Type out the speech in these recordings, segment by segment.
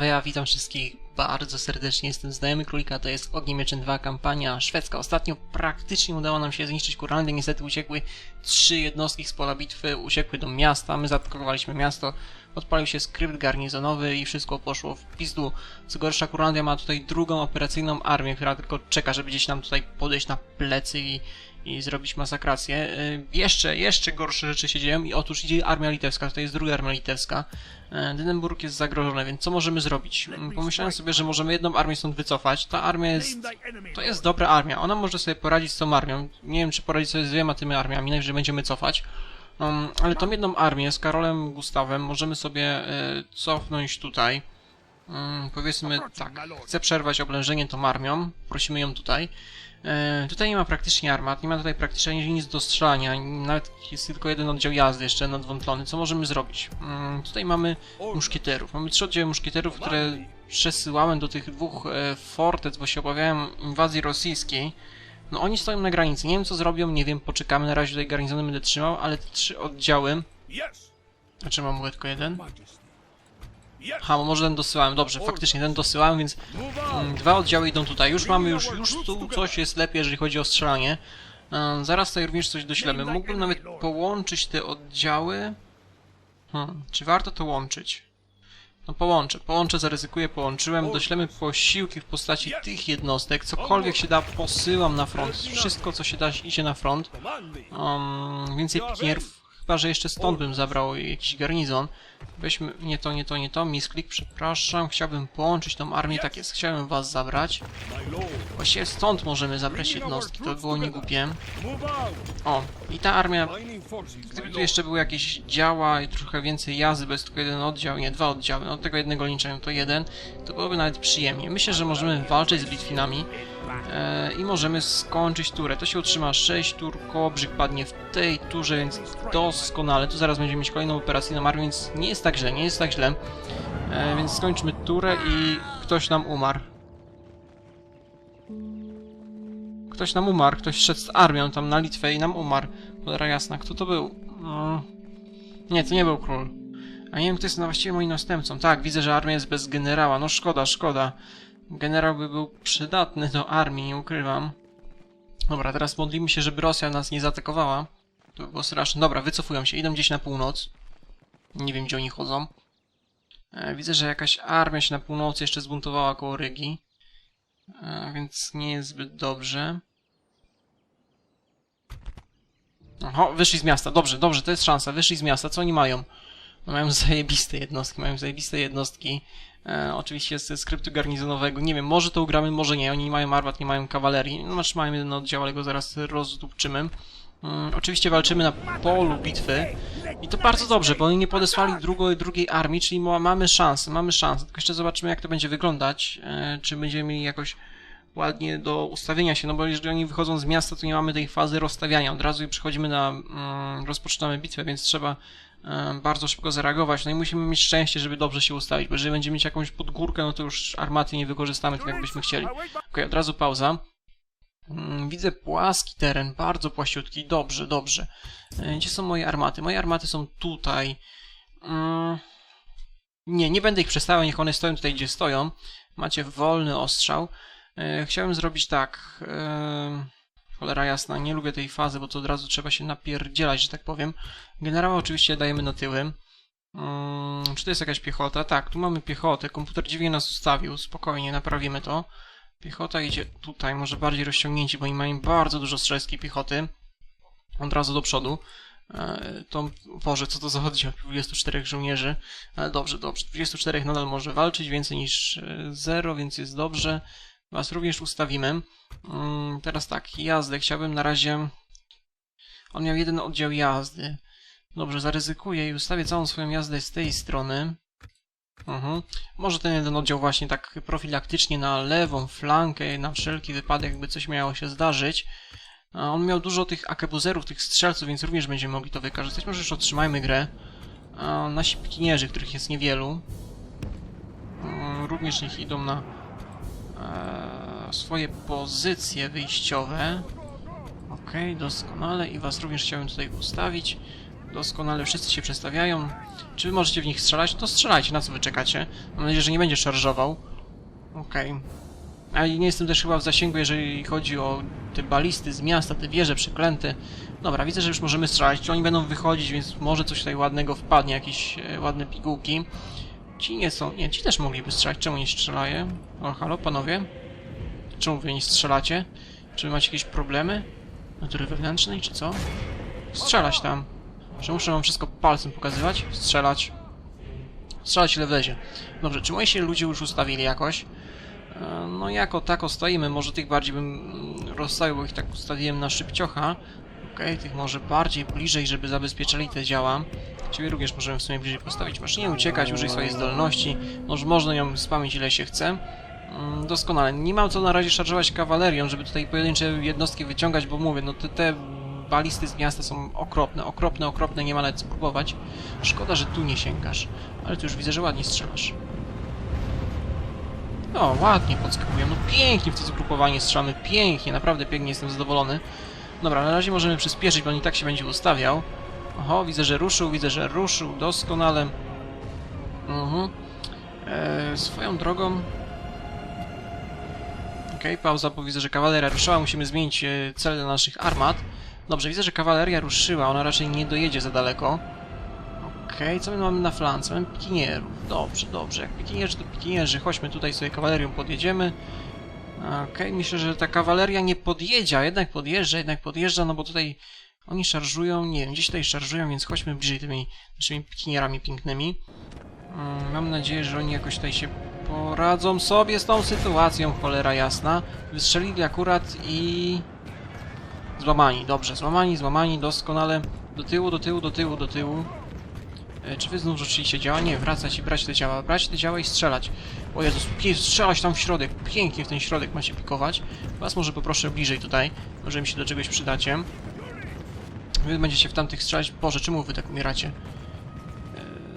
A ja witam wszystkich bardzo serdecznie, jestem znajomy królika, to jest Ogniem 2, kampania szwedzka. Ostatnio praktycznie udało nam się zniszczyć Kurlandię, niestety uciekły trzy jednostki z pola bitwy, uciekły do miasta, my zaatakowaliśmy miasto, odpalił się skrypt garnizonowy i wszystko poszło w pizdu. Co gorsza, Kurlandia ma tutaj drugą operacyjną armię, która tylko czeka, żeby gdzieś nam tutaj podejść na plecy i, i zrobić masakrację. Y, jeszcze, jeszcze gorsze rzeczy się dzieją i otóż idzie armia litewska, to jest druga armia litewska. E, Dynenburg jest zagrożony, więc co możemy zrobić? Mm, Pomyślałem sobie, że możemy jedną armię stąd wycofać. Ta armia jest... To jest dobra armia. Ona może sobie poradzić z tą armią. Nie wiem, czy poradzi sobie z dwiema tymi armiami, najwyżej będziemy cofać. Um, ale tą jedną armię z Karolem Gustawem możemy sobie e, cofnąć tutaj. Mm, powiedzmy tak, chcę przerwać oblężenie tą armią. Prosimy ją tutaj. E, tutaj nie ma praktycznie armat, nie ma tutaj praktycznie nic do strzelania, nawet jest tylko jeden oddział jazdy jeszcze nadwątlony. Co możemy zrobić? Mm, tutaj mamy muszkieterów. Mamy trzy oddziały muszkieterów, które przesyłałem do tych dwóch e, fortec, bo się obawiałem inwazji rosyjskiej. No oni stoją na granicy, nie wiem co zrobią, nie wiem, poczekamy, na razie tutaj garnizony będę trzymał, ale te trzy oddziały... Znaczy mam tylko jeden? Ha, może ten dosyłałem, dobrze, faktycznie ten dosyłałem, więc mm, dwa oddziały idą tutaj. Już mamy, już, już tu coś jest lepiej, jeżeli chodzi o strzelanie. Um, zaraz tutaj również coś doślemy. Mógłbym nawet połączyć te oddziały. Hmm, czy warto to łączyć? No połączę, połączę, zaryzykuję, połączyłem. Doślemy posiłki w postaci tych jednostek. Cokolwiek się da, posyłam na front. Wszystko, co się da, idzie na front. Um, więcej piknierów. Chyba, że jeszcze stąd bym zabrał jakiś garnizon. Weźmy, nie to, nie to, nie to. Misklik, przepraszam. Chciałbym połączyć tą armię, tak jest. Chciałem was zabrać. Właściwie stąd możemy zabrać jednostki, to by było niegłupie. O, i ta armia, gdyby tu jeszcze były jakieś działa i trochę więcej jazdy, bo jest tylko jeden oddział, nie, dwa oddziały, no od tego jednego liczenia to jeden, to byłoby nawet przyjemnie. Myślę, że możemy walczyć z Litwinami e, i możemy skończyć turę. To się utrzyma 6 tur, Kołobrzyk padnie w tej turze, więc doskonale. Tu zaraz będziemy mieć kolejną operacyjną armię, więc nie jest tak źle, nie jest tak źle. E, więc skończmy turę i ktoś nam umarł. Ktoś nam umarł, ktoś szedł z armią tam na Litwę i nam umarł. Cholera jasna, kto to był? No... Nie, to nie był król. A nie wiem, kto jest na właściwie moim następcą. Tak, widzę, że armia jest bez generała. No szkoda, szkoda. Generał by był przydatny do armii, nie ukrywam. Dobra, teraz modlimy się, żeby Rosja nas nie zaatakowała. To by było straszne. Dobra, wycofują się, idą gdzieś na północ. Nie wiem, gdzie oni chodzą. E, widzę, że jakaś armia się na północy jeszcze zbuntowała koło Rygi. E, więc nie jest zbyt dobrze. Oho, wyszli z miasta. Dobrze, dobrze, to jest szansa. Wyszli z miasta. Co oni mają? No, mają zajebiste jednostki, mają zajebiste jednostki. E, oczywiście z skryptu garnizonowego. Nie wiem, może to ugramy, może nie. Oni nie mają armat, nie mają kawalerii. No, znaczy mają jeden oddział, ale go zaraz rozdupczymy. Mm, oczywiście walczymy na polu bitwy. I to bardzo dobrze, bo oni nie podesłali drugiej, drugiej armii, czyli ma, mamy szansę, mamy szansę. Tylko jeszcze zobaczymy, jak to będzie wyglądać. E, czy będziemy mieli jakoś ładnie do ustawienia się, no bo jeżeli oni wychodzą z miasta, to nie mamy tej fazy rozstawiania. Od razu przechodzimy na, mm, rozpoczynamy bitwę, więc trzeba bardzo szybko zareagować. No i musimy mieć szczęście, żeby dobrze się ustawić, bo jeżeli będziemy mieć jakąś podgórkę, no to już armaty nie wykorzystamy tak, jakbyśmy chcieli. Okej, od razu pauza. Mm, Widzę płaski teren, bardzo płaściutki. Dobrze, dobrze. E, Gdzie są moje armaty? Moje armaty są tutaj. Mm, Nie, nie będę ich przestawiał, niech one stoją tutaj, gdzie stoją. Macie wolny ostrzał. E, Chciałem zrobić tak. E, Cholera jasna, nie lubię tej fazy, bo to od razu trzeba się napierdzielać, że tak powiem. Generała oczywiście dajemy na tyły. Mm, Czy to jest jakaś piechota? Tak, tu mamy piechotę. Komputer dziwnie nas ustawił. Spokojnie, naprawimy to. Piechota idzie tutaj, może bardziej rozciągnięci, bo oni mają bardzo dużo strzeleckiej piechoty. Od razu do przodu. E, To, Boże, co to za oddział? 24 żołnierzy. Ale dobrze, dobrze. 24 nadal może walczyć, więcej niż 0, więc jest dobrze. Was również ustawimy. Mm, Teraz tak, jazdę. Chciałbym na razie... On miał jeden oddział jazdy. Dobrze, zaryzykuję i ustawię całą swoją jazdę z tej strony. Mhm. Może ten jeden oddział właśnie tak profilaktycznie na lewą flankę, na wszelki wypadek, jakby coś miało się zdarzyć. On miał dużo tych akebuzerów, tych strzelców, więc również będziemy mogli to wykorzystać. Może już otrzymajmy grę. Nasi pikinierzy, których jest niewielu, mm, również niech idą na swoje pozycje wyjściowe. Okej, doskonale. I was również chciałem tutaj ustawić. Doskonale, wszyscy się przestawiają. Czy wy możecie w nich strzelać? To strzelajcie, na co wy czekacie? Mam nadzieję, że nie będzie szarżował. Okej. A nie jestem też chyba w zasięgu, jeżeli chodzi o te balisty z miasta, te wieże przeklęte. Dobra, widzę, że już możemy strzelać. Czy oni będą wychodzić, więc może coś tutaj ładnego wpadnie, jakieś e, ładne pigułki. Ci nie są... Nie, ci też mogliby strzelać. Czemu nie strzelają? O, halo, panowie? Czemu wy nie strzelacie? Czy macie jakieś problemy? Natury wewnętrznej, czy co? Strzelać tam. Czy muszę wam wszystko palcem pokazywać? Strzelać. Strzelać ile wlezie. Dobrze, czy moi się ludzie już ustawili jakoś? E, No jako tako stoimy, może tych bardziej bym rozstawił, bo ich tak ustawiłem na szybciocha. Okej, tych może bardziej bliżej, żeby zabezpieczali te działa. Ciebie również możemy w sumie bliżej postawić. Masz nie uciekać, użyj swojej zdolności. Może można ją spamić ile się chce. Mm, Doskonale. Nie mam co na razie szarżować kawalerią, żeby tutaj pojedyncze jednostki wyciągać, bo mówię, no te, te balisty z miasta są okropne, okropne, okropne, nie ma nawet co próbować. Szkoda, że tu nie sięgasz. Ale tu już widzę, że ładnie strzelasz. O, ładnie podskakują. No pięknie w to zgrupowanie strzelamy. Pięknie, naprawdę pięknie, jestem zadowolony. Dobra, na razie możemy przyspieszyć, bo on i tak się będzie ustawiał. Oho, widzę, że ruszył, widzę, że ruszył. Doskonale. Mhm. Eee, swoją drogą... Okej, pauza, bo widzę, że kawaleria ruszyła. Musimy zmienić e, cel dla naszych armat. Dobrze, widzę, że kawaleria ruszyła. Ona raczej nie dojedzie za daleko. Okej, co my mamy na flance? Mamy pikinierów. Dobrze, dobrze. Jak pikinierzy, to pikinierzy. Chodźmy tutaj sobie kawalerią podjedziemy. Okej, myślę, że ta kawaleria nie podjedzie, a jednak podjeżdża, jednak podjeżdża, no bo tutaj oni szarżują, nie wiem, gdzieś tutaj szarżują, więc chodźmy bliżej tymi naszymi pikinierami pięknymi. Mm, Mam nadzieję, że oni jakoś tutaj się poradzą sobie z tą sytuacją, cholera jasna. Wystrzelili akurat i... Złamani, dobrze, złamani, złamani, doskonale. Do tyłu, do tyłu, do tyłu, do tyłu. E, Czy wy znów rzuciliście działa? Nie, wracać i brać te działa. Brać te działa i strzelać. O Jezus, strzelać tam w środek. Pięknie w ten środek macie pikować. Was może poproszę bliżej tutaj. Może mi się do czegoś przydacie. Wy będziecie w tamtych strzelać. Boże, czemu wy tak umieracie?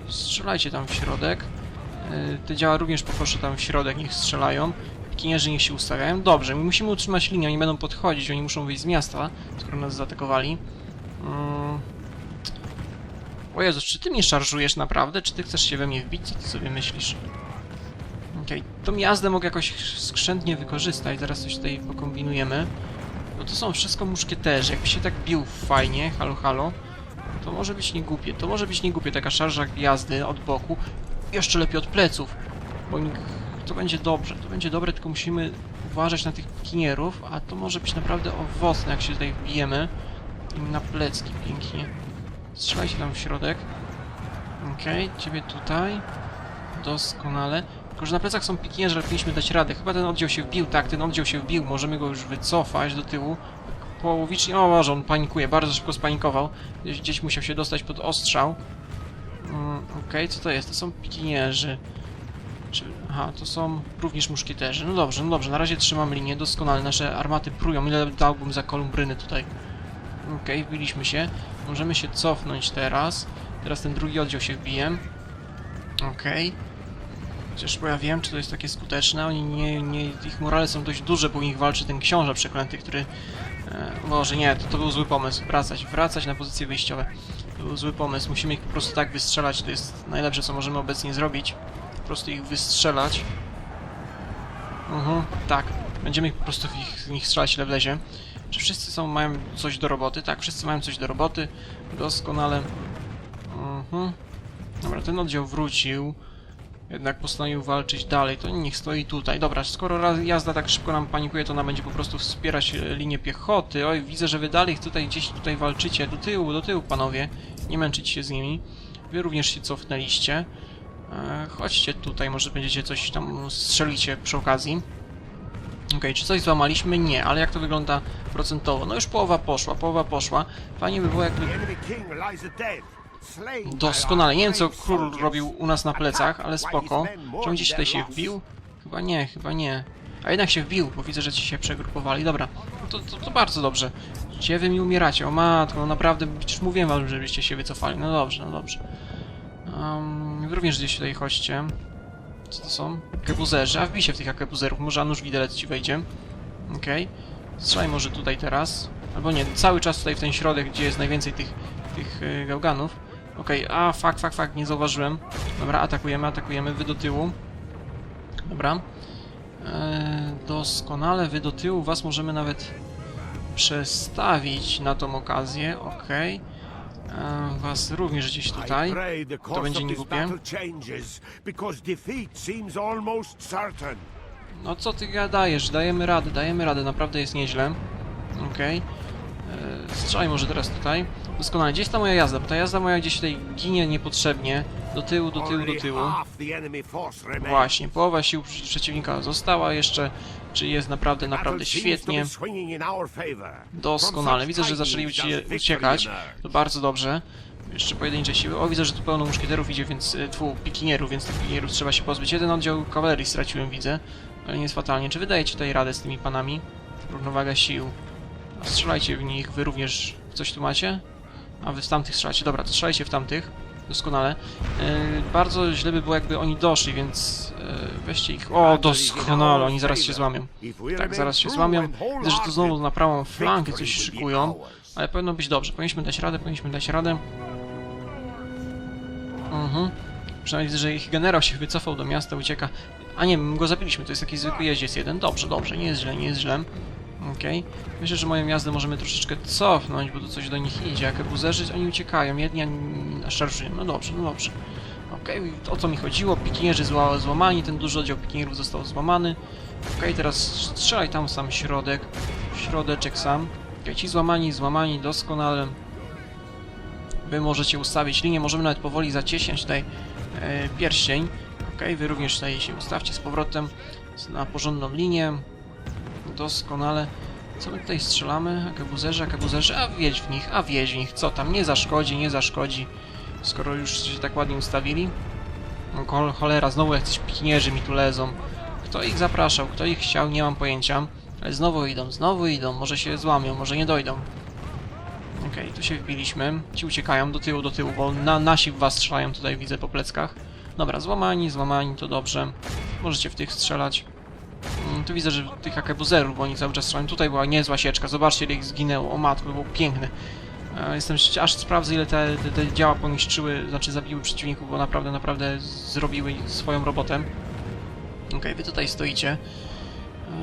E, Strzelajcie tam w środek. E, Te działa również poproszę tam w środek, niech strzelają. Pikinierzy niech się ustawiają. Dobrze, my musimy utrzymać linię, oni będą podchodzić, oni muszą wyjść z miasta, skoro nas zaatakowali. Mm. O Jezus, czy ty mnie szarżujesz naprawdę? Czy ty chcesz się we mnie wbić? Co ty sobie myślisz? Okej, tą jazdę mogę jakoś skrzętnie wykorzystać, zaraz coś tutaj pokombinujemy. Bo to są wszystko muszkieterzy, jakby się tak bił fajnie, halo halo, to może być niegłupie, to może być niegłupie, taka szarża jazdy od boku, jeszcze lepiej od pleców, bo to będzie dobrze, to będzie dobre, tylko musimy uważać na tych kinierów, a to może być naprawdę owocne, jak się tutaj wbijemy im na plecki pięknie. Strzelajcie tam w środek. Okej, ciebie tutaj. Doskonale. Tylko, że na plecach są pikinierze, ale powinniśmy dać radę. Chyba ten oddział się wbił, tak, ten oddział się wbił. Możemy go już wycofać do tyłu. Połowicznie... O Boże, on panikuje, bardzo szybko spanikował. Gdzieś, gdzieś musiał się dostać pod ostrzał. Mm, Okej, co to jest? To są pikinierzy. Aha, to są również muszkieterzy. No dobrze, no dobrze, na razie trzymam linię, doskonale. Nasze armaty prują. Ile dałbym za kolumbryny tutaj? Okej, wbiliśmy się. Możemy się cofnąć teraz. Teraz ten drugi oddział się wbije. Okej. Chociaż bo ja wiem, czy to jest takie skuteczne. Oni nie, nie... Ich morale są dość duże, bo u nich walczy ten książę przeklęty, który... E, może nie, to, to był zły pomysł. Wracać, wracać na pozycje wyjściowe. To był zły pomysł. Musimy ich po prostu tak wystrzelać. To jest najlepsze, co możemy obecnie zrobić. Po prostu ich wystrzelać. Mhm, tak. Będziemy ich po prostu ich, w nich strzelać ile wlezie. Czy wszyscy są, mają coś do roboty? Tak, wszyscy mają coś do roboty. Doskonale. Mhm. Dobra, ten oddział wrócił. Jednak postanowił walczyć dalej. To niech stoi tutaj. Dobra, skoro jazda tak szybko nam panikuje, to ona będzie po prostu wspierać e, linię piechoty. Oj, widzę, że wy dalej tutaj gdzieś tutaj walczycie. Do tyłu, do tyłu, panowie. Nie męczyć się z nimi. Wy również się cofnęliście. E, chodźcie tutaj, może będziecie coś tam strzelicie przy okazji. Okej, czy coś złamaliśmy? Nie, ale jak to wygląda procentowo? No już połowa poszła, połowa poszła. Fajnie by było jakby... Doskonale, nie wiem co król robił u nas na plecach, ale spoko. Czy on gdzieś tutaj się wbił? Chyba nie, chyba nie. A jednak się wbił, bo widzę, że ci się przegrupowali. Dobra, no to, to, to bardzo dobrze. Gdzie wy mi umieracie? O matko, no naprawdę, przecież mówiłem wam, żebyście się wycofali. No dobrze, no dobrze. Um, również gdzieś tutaj chodźcie. Co to są? Akebuzerzy. A wbij się w tych akebuzerów, może Anusz Widelec ci wejdzie. Okej. Strzelaj może tutaj teraz. Albo nie, cały czas tutaj w ten środek, gdzie jest najwięcej tych tych y, gałganów. Okej, a fak, fak, fak, nie zauważyłem. Dobra, atakujemy, atakujemy, wy do tyłu. Dobra. E, doskonale, wy do tyłu, was możemy nawet przestawić na tą okazję, okej. E, Was również gdzieś tutaj. course będzie niegłupie. No co ty gadajesz? Dajemy radę, dajemy radę, naprawdę jest nieźle. Okej. E, Strzelaj może teraz tutaj. Doskonale, gdzieś ta moja jazda, bo ta jazda moja gdzieś tutaj ginie niepotrzebnie. Do tyłu, do tyłu, do tyłu. Właśnie, połowa sił przeciwnika została jeszcze, czyli jest naprawdę, naprawdę świetnie. Doskonale. Widzę, że zaczęli uciekać. To bardzo dobrze. Jeszcze pojedyncze siły. O, widzę, że tu pełno muszkieterów idzie, więc... e, Tfu, pikinierów, więc tych pikinierów trzeba się pozbyć. Jeden oddział kawalerii straciłem, widzę. Ale nie jest fatalnie. Czy wydajecie tutaj radę z tymi panami? Równowaga sił. Strzelajcie w nich. Wy również coś tu macie? A wy w tamtych strzelacie. Dobra, to strzelajcie w tamtych. Doskonale. E, bardzo źle by było, jakby oni doszli, więc... E, weźcie ich... O, doskonale. Oni zaraz się złamią. Tak, zaraz się złamią. Widzę, że tu znowu na prawą flankę coś szykują. Ale powinno być dobrze. Powinniśmy dać radę, powinniśmy dać radę. Mhm. Przynajmniej widzę, że ich generał się wycofał do miasta, ucieka. A nie, my go zabiliśmy, to jest jakiś zwykły jeździec jeden. Dobrze, dobrze, nie jest źle, nie jest źle. Okej. Myślę, że moją jazdę możemy troszeczkę cofnąć, bo tu coś do nich idzie. Jak ebuzerzy, oni uciekają, jedni a szarżują. No dobrze, no dobrze. Okej, o co mi chodziło? Pikinierzy zła, złamani, ten duży oddział pikinierów został złamany. Okej, teraz strzelaj tam sam środek. Środeczek sam. Okej, ci złamani, złamani, doskonale. Wy możecie ustawić linię, możemy nawet powoli zacieśniać tutaj e, pierścień. Okej, wy również tutaj się ustawcie z powrotem na porządną linię. Doskonale. Co my tutaj strzelamy? Akabuzerzy, akabuzerzy, a wiedź w nich, a wiedź w nich, co tam, nie zaszkodzi, nie zaszkodzi. Skoro już się tak ładnie ustawili. No, chol- cholera, znowu jacyś pikinierzy mi tu lezą. Kto ich zapraszał, kto ich chciał, nie mam pojęcia. Ale znowu idą, znowu idą, może się złamią, może nie dojdą. Okej, tu się wbiliśmy. Ci uciekają do tyłu, do tyłu, bo na, nasi w was strzelają tutaj, widzę po pleckach. Dobra, złamani, złamani, to dobrze. Możecie w tych strzelać. Tu widzę, że tych akebuzerów, bo oni cały czas strzelają. Tutaj była niezła sieczka, zobaczcie ile ich zginęło. O matko, to było piękne. E, Jestem aż sprawdzę ile te, te, te działa poniszczyły, znaczy zabiły przeciwników, bo naprawdę, naprawdę zrobiły swoją robotę. Okej, wy tutaj stoicie.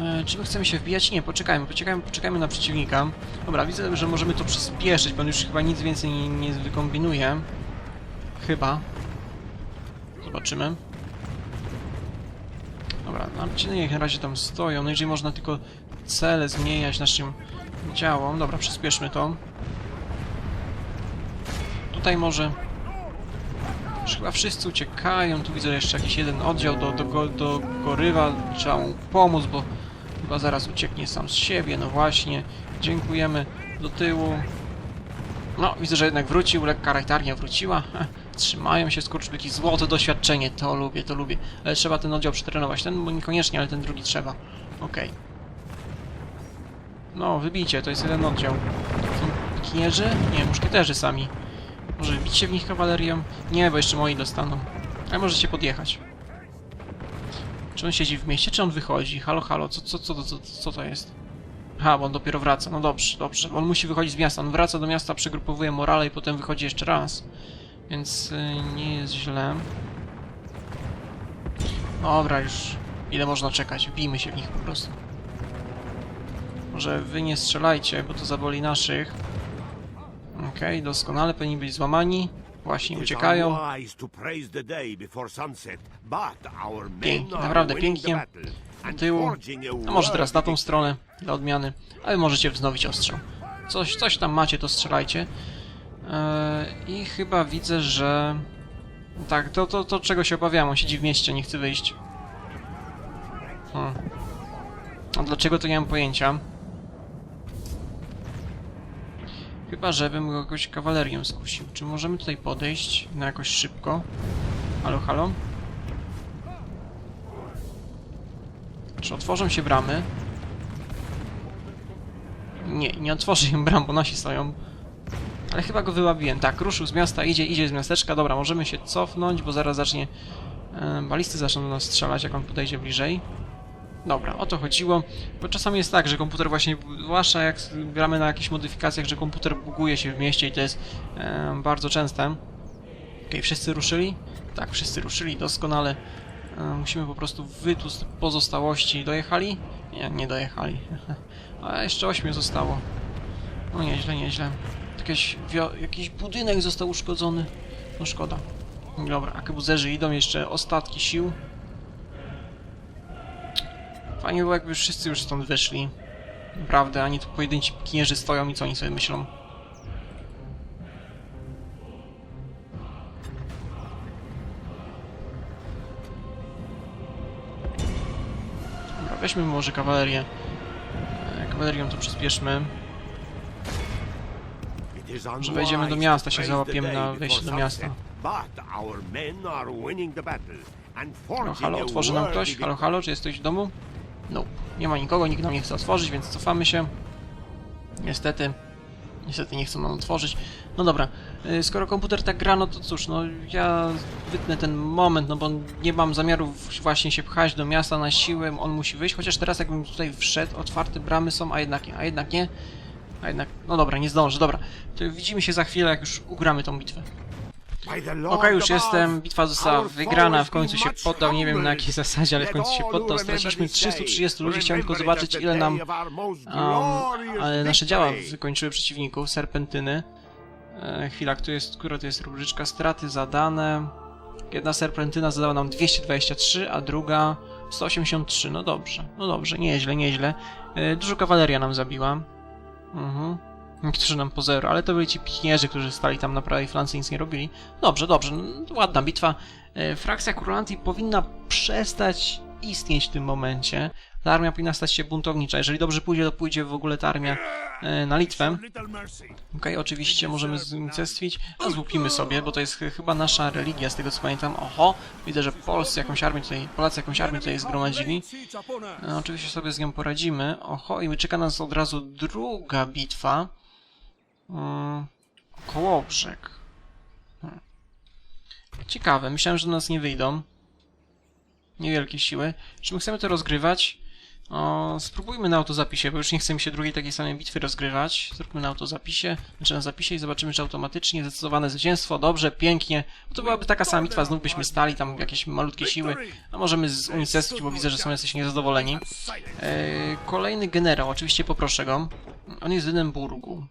E, czy my chcemy się wbijać? Nie, poczekajmy, poczekajmy, poczekajmy na przeciwnika. Dobra, widzę, że możemy to przyspieszyć, bo on już chyba nic więcej nie, nie wykombinuje. Chyba. Zobaczymy. Dobra, no, ci niech na razie tam stoją. No jeżeli można tylko cele zmieniać naszym działom. Dobra, przyspieszmy to. Tutaj może... Już chyba wszyscy uciekają. Tu widzę jeszcze jakiś jeden oddział do, do, do Gorywa. Trzeba mu pomóc, bo chyba zaraz ucieknie sam z siebie. No właśnie. Dziękujemy. Do tyłu. No, widzę, że jednak wrócił. Lekka rajtarnia wróciła. Trzymają się skurczbyki. Złote doświadczenie. To lubię, to lubię. Ale trzeba ten oddział przetrenować. Ten bo niekoniecznie, ale ten drugi trzeba. Okej. No, wybijcie. To jest jeden oddział. Są pikinierzy? Nie, muszkieterzy sami. Może bicie w nich kawalerią? Nie, bo jeszcze moi dostaną. Ale możecie podjechać. Czy on siedzi w mieście, czy on wychodzi? Halo, halo, co, co, co, co, co to jest? Aha, bo on dopiero wraca. No dobrze, dobrze. On musi wychodzić z miasta. On wraca do miasta, przegrupowuje morale i potem wychodzi jeszcze raz. Więc y, nie jest źle. Dobra, już. Ile można czekać? Wbijmy się w nich po prostu. Może wy nie strzelajcie, bo to zaboli naszych. Okej, doskonale, powinni być złamani. Właśnie, uciekają. Pięknie, naprawdę pięknie. Do tyłu. A może teraz na tą stronę, dla odmiany. Ale możecie wznowić ostrzał. Coś, coś tam macie, to strzelajcie. Eee, I chyba widzę, że... Tak, to, to, to czego się obawiam, on siedzi w mieście, nie chce wyjść. Hmm. A dlaczego to nie mam pojęcia. Chyba, żebym go jakoś kawalerią skusił. Czy możemy tutaj podejść na jakoś szybko? Halo, halo? Czy otworzą się bramy? Nie, nie otworzy się bram, bo nasi stoją. Ale chyba go wyłabiłem. Tak, ruszył z miasta, idzie, idzie z miasteczka. Dobra, możemy się cofnąć, bo zaraz zacznie... E, balisty zaczną do nas strzelać, jak on podejdzie bliżej. Dobra, o to chodziło, bo czasami jest tak, że komputer właśnie, zwłaszcza jak gramy na jakichś modyfikacjach, że komputer buguje się w mieście i to jest e, bardzo częste. Okej, wszyscy ruszyli? Tak, wszyscy ruszyli, doskonale. E, musimy po prostu wytłuc pozostałości. Dojechali? Nie, nie dojechali. A jeszcze ośmiu zostało. No nieźle, nieźle. Wio- jakiś budynek został uszkodzony. No szkoda. Dobra, akebuzerzy idą, jeszcze ostatki sił. Fajnie było jakby wszyscy już stąd wyszli. Naprawdę, ani tu pojedynci pikinierzy stoją i co oni sobie myślą. Dobra, weźmy może kawalerię. E, Kawalerią to przyspieszmy. Że wejdziemy do miasta, się załapiemy na wejście do miasta. No halo, otworzy nam ktoś? Halo, halo, czy jesteś w domu? No, nie ma nikogo, nikt nam nie chce otworzyć, więc cofamy się. Niestety, niestety nie chcą nam otworzyć. No dobra, y, skoro komputer tak gra, no to cóż, no ja wytnę ten moment, no bo nie mam zamiaru właśnie się pchać do miasta na siłę, on musi wyjść, chociaż teraz jakbym tutaj wszedł, otwarte bramy są, a jednak nie, a jednak nie. A jednak, no dobra, nie zdążę, dobra. To widzimy się za chwilę, jak już ugramy tą bitwę. Okej, już jestem, bitwa została wygrana, w końcu się poddał, nie wiem na jakiej zasadzie, ale w końcu się poddał. Straciliśmy this day 330 ludzi, chciałem tylko zobaczyć ile nam um, nasze działa wykończyły przeciwników, serpentyny. E, chwila, kto jest, która to jest rubryczka? Straty zadane. Jedna serpentyna zadała nam 223, a druga 183. No dobrze, no dobrze, nieźle, nieźle. E, dużo kawaleria nam zabiła. Mhm. Niektórzy nam po zero, ale to byli ci pichnierzy, którzy stali tam na prawej flance i nic nie robili. Dobrze, dobrze, no, ładna bitwa. E, frakcja Kuranti powinna przestać istnieć w tym momencie. Ta armia powinna stać się buntownicza. Jeżeli dobrze pójdzie, to pójdzie w ogóle ta armia e, na Litwę. Okej, oczywiście możemy zunicestwić, a złupimy sobie, bo to jest ch- chyba nasza religia, z tego co pamiętam. Oho, widzę, że Polscy jakąś armię tutaj, Polacy jakąś armię tutaj zgromadzili. E, Oczywiście sobie z nią poradzimy. Oho, i czeka nas od razu druga bitwa. Mm, Kołobrzeg. Hmm. Ciekawe, myślałem, że do nas nie wyjdą. Niewielkie siły. Czy my chcemy to rozgrywać? O, spróbujmy na autozapisie, bo już nie chce mi się drugiej takiej samej bitwy rozgrywać. Zróbmy na autozapisie, znaczy na zapisie i zobaczymy, czy automatycznie zdecydowane zwycięstwo. Dobrze, pięknie. Bo to byłaby taka sama bitwa, znów byśmy stali, tam jakieś malutkie siły. A możemy z unicestwić, bo widzę, że są jacyś niezadowoleni. E, kolejny generał, oczywiście poproszę go. On jest w Edynburgu.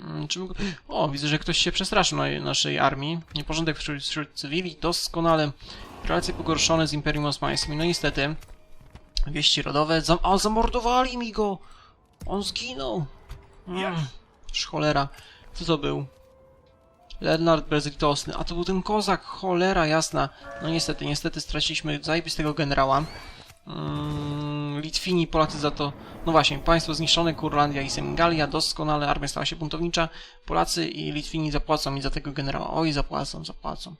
Mm, Czy mógł... O, widzę, że ktoś się przestraszył na naszej armii. Nieporządek wśród, wśród cywili, doskonale. Relacje pogorszone z Imperium Osmańskim. No niestety, wieści rodowe. Zam... A, zamordowali mi go! On zginął! Mm, cholera. Co to był? Leonard Bezlitosny. A to był ten kozak, cholera jasna. No niestety, niestety straciliśmy zajebistego generała. Mm, Litwini, Polacy za to... No właśnie, państwo zniszczone, Kurlandia i Semingalia, doskonale, armia stała się buntownicza. Polacy i Litwini zapłacą mi za tego generała. Oj, zapłacą, zapłacą.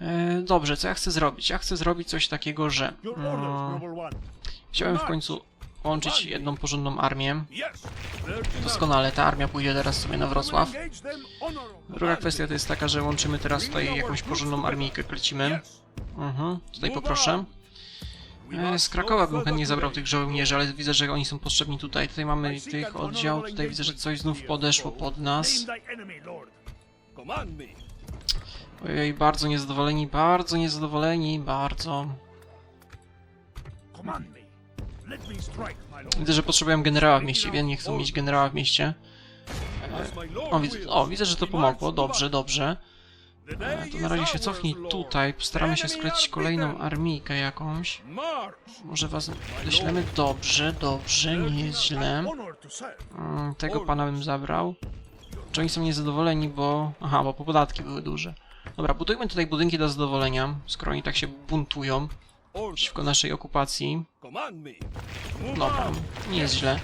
E, dobrze, co ja chcę zrobić? Ja chcę zrobić coś takiego, że... Mm, chciałem w końcu łączyć jedną porządną armię. Doskonale, ta armia pójdzie teraz sobie na Wrocław. Druga kwestia to jest taka, że łączymy teraz tutaj jakąś porządną armijkę, klecimy. Yes. Mhm, tutaj poproszę. E, Z Krakowa bym chętnie zabrał tych żołnierzy, ale widzę, że oni są potrzebni tutaj. Tutaj mamy tych oddział, tutaj widzę, że coś znów podeszło pod nas. Ojej, bardzo niezadowoleni, bardzo niezadowoleni, bardzo. Widzę, że potrzebują generała w mieście, wiem, nie chcą mieć generała w mieście. Lord O, widzę, o, widzę, że to pomogło, dobrze, dobrze. To na razie się cofnij tutaj, postaramy się are kolejną armijkę jakąś. Może was doślemy dobrze, dobrze, nie jest źle. Mm, Tego pana bym zabrał. Czy oni są niezadowoleni, bo... Aha, bo podatki były duże. Dobra, budujmy tutaj budynki do zadowolenia, skoro oni tak się buntują przeciwko naszej okupacji. Dobra, nie jest źle.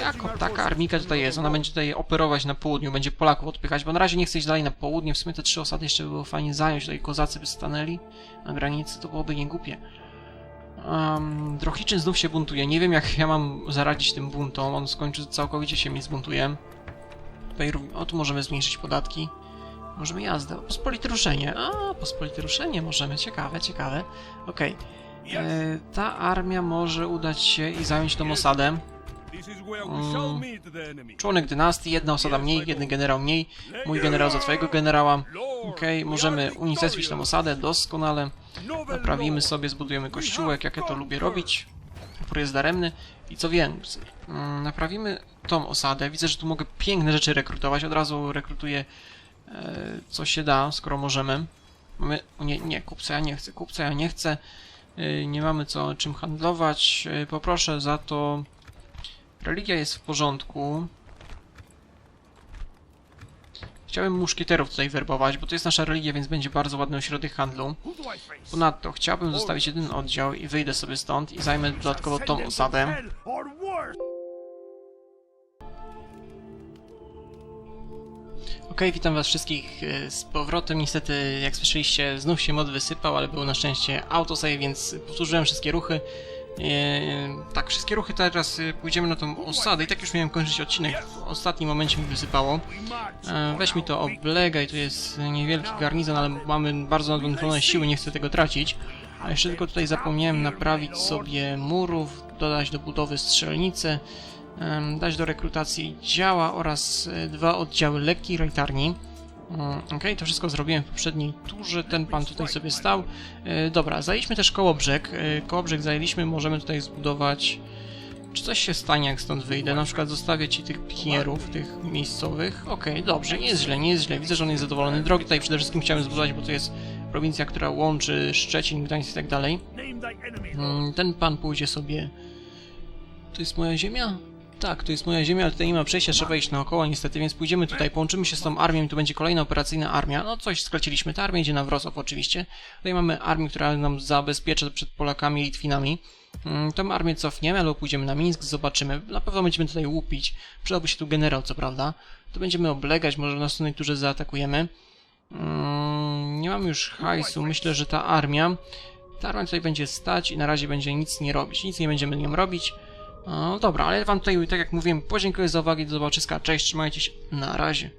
Jako taka armika tutaj jest, ona będzie tutaj operować na południu, będzie Polaków odpychać, bo na razie nie chce iść dalej na południe. W sumie te trzy osady jeszcze by było fajnie zająć, tutaj kozacy by stanęli na granicy, to byłoby niegłupie. Um, Drochiczyn znów się buntuje, nie wiem jak ja mam zaradzić tym buntom, on skończy, całkowicie się mi zbuntuje. Tutaj, o, tu możemy zmniejszyć podatki. Możemy jazdę. Pospolite ruszenie. A, pospolite ruszenie możemy. Ciekawe, ciekawe. Okej. E, ta armia może udać się i zająć tą osadę. Mm. Członek dynastii, jedna osada mniej, jeden generał mniej, mój generał za twojego generała. Okej, możemy unicestwić tą osadę, doskonale. Naprawimy sobie, zbudujemy kościółek, jak ja to lubię robić. Opór jest daremny. I co więcej, mm, naprawimy tą osadę. Widzę, że tu mogę piękne rzeczy rekrutować. Od razu rekrutuję e, co się da, skoro możemy. Mamy... Nie, nie, kupca ja nie chcę, kupca ja nie chcę. E, Nie mamy co czym handlować. E, Poproszę za to... Religia jest w porządku. Chciałem muszkieterów tutaj werbować, bo to jest nasza religia, więc będzie bardzo ładny ośrodek handlu. Ponadto chciałbym zostawić jeden oddział i wyjdę sobie stąd i zajmę dodatkowo tą osadę. Okej, witam was wszystkich e, z powrotem. Niestety, jak słyszeliście, znów się mod wysypał, ale był na szczęście autosave, więc powtórzyłem wszystkie ruchy. E, tak, wszystkie ruchy teraz e, pójdziemy na tą osadę i tak już miałem kończyć odcinek. W ostatnim momencie mi wysypało. E, weź mi to oblegaj, tu jest niewielki garnizon, ale mamy bardzo nadwątlone siły, nie chcę tego tracić. A jeszcze tylko tutaj zapomniałem naprawić sobie murów, dodać do budowy strzelnicy, em, dać do rekrutacji działa oraz dwa oddziały lekkiej rajtarni. Mm, Okej, to wszystko zrobiłem w poprzedniej turze, ten pan tutaj sobie stał. E, Dobra, zajęliśmy też kołobrzeg. E, Kołobrzeg zajęliśmy, możemy tutaj zbudować... Czy coś się stanie, jak stąd wyjdę? Na przykład zostawię ci tych pikinierów, tych miejscowych. Okej, dobrze, nie jest źle, nie jest źle. Widzę, że on jest zadowolony. Drogi tutaj przede wszystkim chciałem zbudować, bo to jest prowincja, która łączy Szczecin, Gdańsk i tak dalej. Mm, Ten pan pójdzie sobie... To jest moja ziemia? Tak, to jest moja ziemia, ale tutaj nie ma przejścia, trzeba iść naokoło niestety, więc pójdziemy tutaj, połączymy się z tą armią i tu będzie kolejna operacyjna armia. No coś skleciliśmy, ta armia idzie na Wrocław oczywiście. Tutaj mamy armię, która nam zabezpiecza przed Polakami i Litwinami. Mm, Tą armię cofniemy, albo pójdziemy na Mińsk, zobaczymy. Na pewno będziemy tutaj łupić. Przydałby się tu generał, co prawda. To będziemy oblegać, może w następnej turze zaatakujemy. Mm, nie mamy już hajsu, myślę, że ta armia... Ta armia tutaj będzie stać i na razie będzie nic nie robić. Nic nie będziemy nią robić. No dobra, ale wam tutaj, tak jak mówiłem, podziękuję za uwagę, do zobaczyska. Cześć, trzymajcie się, na razie.